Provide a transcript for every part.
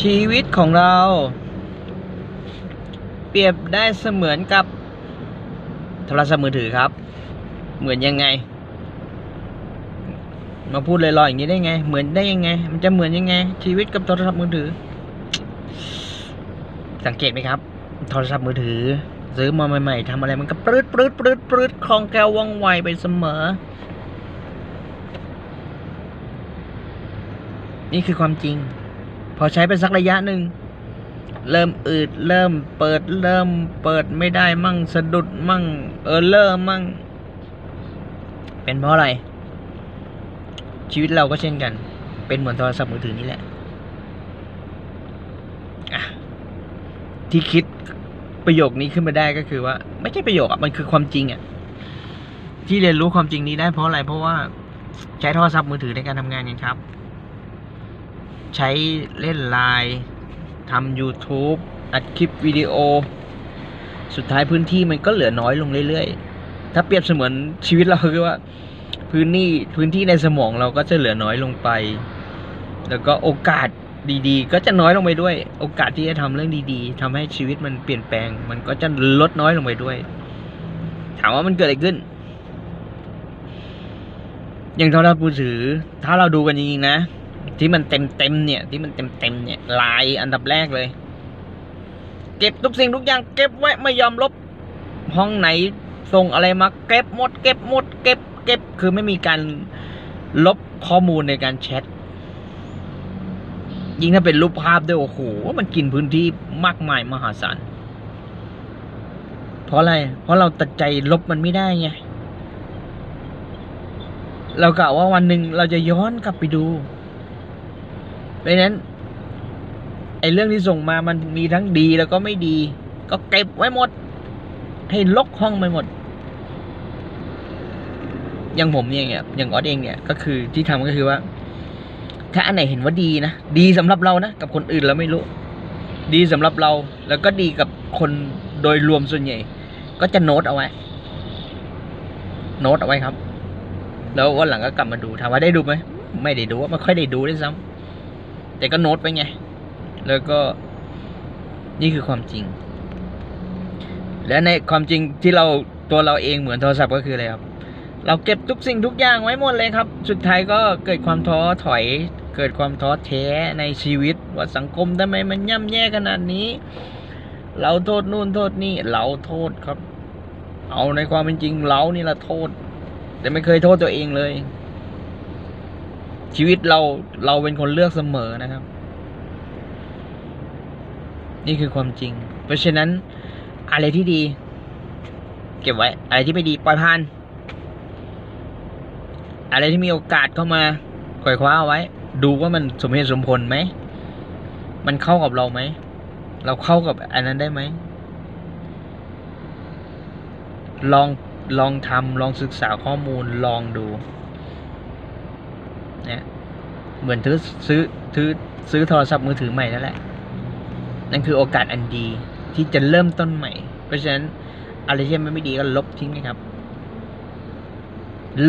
ชีวิตของเรา เปรียบได้เสมือนกับโทรศัพท์มือถือครับ เหมือนยังไง มาพูดลอยๆอย่างนี้ได้ไง เหมือนได้ยังไง มันจะเหมือนยังไง ชีวิตกับโทรศัพท์มือถือ สังเกตไหมครับ โทรศัพท์มือถือ ซื้อมาใหม่ ๆทำอะไรมันก็ปรืดปรืดปรืดปรืดคล่องแคล่วว่องไวไปเสมอ นี่คือความจริง พอใช้ไปสักระยะหนึ่งเริ่มอืดเริ่มเปิดเริ่มเปิดไม่ได้มั่งสะดุดมั่ง เออเลอร์มั่ง เป็นเพราะอะไร ชีวิตเราก็เช่นกัน เป็นเหมือนโทรศัพท์มือถือนี่แหละที่คิดประโยคนี้ขึ้นมาได้ก็คือว่า ไม่ใช่ประโยคอะมันคือความจริงอะที่เรียนรู้ความจริงนี้ได้เพราะอะไรเพราะว่าใช้โทรศัพท์มือถือในการทำงานกันครับ ใช้เล่นไลน์ทำ YouTube อัดคลิปวิดีโอ สุดท้ายพื้นที่มันก็เหลือน้อยลงเรื่อยๆ ถ้าเปรียบเสมือนชีวิตเราคือว่า พื้นที่พื้นที่ในสมองเราก็จะเหลือน้อยลงไป แล้วก็โอกาสดีๆ ก็จะน้อยลงไปด้วย โอกาสที่จะทำเรื่องดีๆทำให้ชีวิตมันเปลี่ยนแปลง มันก็จะลดน้อยลงไปด้วย ถามว่ามันเกิดอะไรขึ้น อย่างโทรศัพท์มือถือ ถ้าเราดูกันจริงๆนะ ที่มันเต็มเต็มเนี่ย ที่มันเต็มเต็มเนี่ย ลายอันดับแรกเลย เก็บทุกสิ่งทุกอย่างเก็บไว้ไม่ยอมลบ ห้องไหนส่งอะไรมาเก็บหมด เก็บหมด เก็บ เก็บคือไม่มีการลบข้อมูลในการแชทยิ่งถ้าเป็นรูปภาพด้วยโอ้โหมันกินพื้นที่มากมายมหาศาลเพราะอะไร เพราะเราตัดใจลบมันไม่ได้ไงเรากะว่าวันหนึ่งเราจะย้อนกลับไปดู เพราะฉะนั้นไอ้เรื่องที่ส่งมามันมีทั้งดีแล้วก็ไม่ดี ก็เก็บไว้หมด ให้ลกห้องไปหมด อย่างผมเนี่ยอย่างออสเองเนี่ย ก็คือที่ทำก็คือว่า ถ้าอันไหนเห็นว่าดีนะดีสำหรับเรานะกับคนอื่นเราไม่รู้ ดีสำหรับเรา แล้วก็ดีกับคนโดยรวมส่วนใหญ่ ก็จะโน้ตเอาไว้ โน้ตเอาไว้ครับ แล้ววันหลังก็กลับมาดูถามว่าได้ดูไหมไม่ได้ดูว่าไม่ค่อยได้ดูด้วยซ้ำ แต่ก็โน้ตไว้ไง แล้วก็นี่คือความจริง และในความจริงที่เราตัวเราเองเหมือนโทรศัพท์ก็คืออะไรครับ เราเก็บทุกสิ่งทุกอย่างไว้หมดเลยครับ สุดท้ายก็เกิดความท้อถอย เกิดความท้อแท้ในชีวิต ว่าสังคมทำไมมันย่ำแย่ขนาดนี้ เราโทษนู่นโทษนี่เราโทษครับ เอาในความเป็นจริงเรานี่ละโทษ แต่ไม่เคยโทษตัวเองเลย ชีวิตเราเราเป็นคนเลือกเสมอนะครับ นี่คือความจริง เพราะฉะนั้นอะไรที่ดี เก็บไว้ อะไรที่ไม่ดีปล่อยผ่าน อะไรที่มีโอกาสเข้ามาคอยคว้าเอาไว้ ดูว่ามันสมเหตุสมผลไหม มันเข้ากับเราไหม เราเข้ากับอันนั้นได้ไหม ลองลองทำลองศึกษาข้อมูลลองดู นี่ยเหมือนซื้อซื้อซื้อซื้อโทรศัพท์มือถือใหม่นั่นแหละ นั่นคือโอกาสอันดีที่จะเริ่มต้นใหม่ เพราะฉะนั้นอะไรที่มันไม่ดีก็ลบทิ้งนะครับ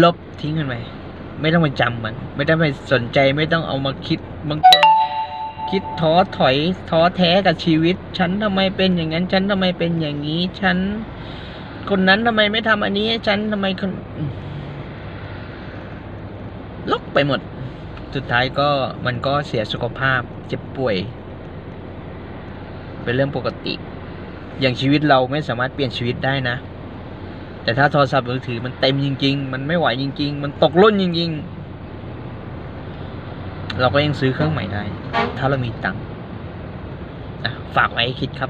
ลบทิ้งมันไปไม่ต้องไปจำมัน ไม่ต้องไปสนใจไม่ต้องเอามาคิดบางคนคิดท้อถอยท้อแท้กับชีวิต ฉันทำไมเป็นอย่างนั้น ฉันทำไมเป็นอย่างนี้ ฉัน คนนั้นทำไมไม่ทำอันนี้ ฉันทำไมคน ไปหมด สุดท้ายก็มันก็เสียสุขภาพเจ็บป่วย เป็นเรื่องปกติ อย่างชีวิตเราไม่สามารถเปลี่ยนชีวิตได้นะ แต่ถ้าโทรศัพท์มือถือมันเต็มจริง ๆ มันไม่ไหวจริง ๆ มันตกรุ่นจริง ๆ เราก็ยังซื้อเครื่องใหม่ได้ ถ้าเรามีตังค์ฝากไว้คิดครับ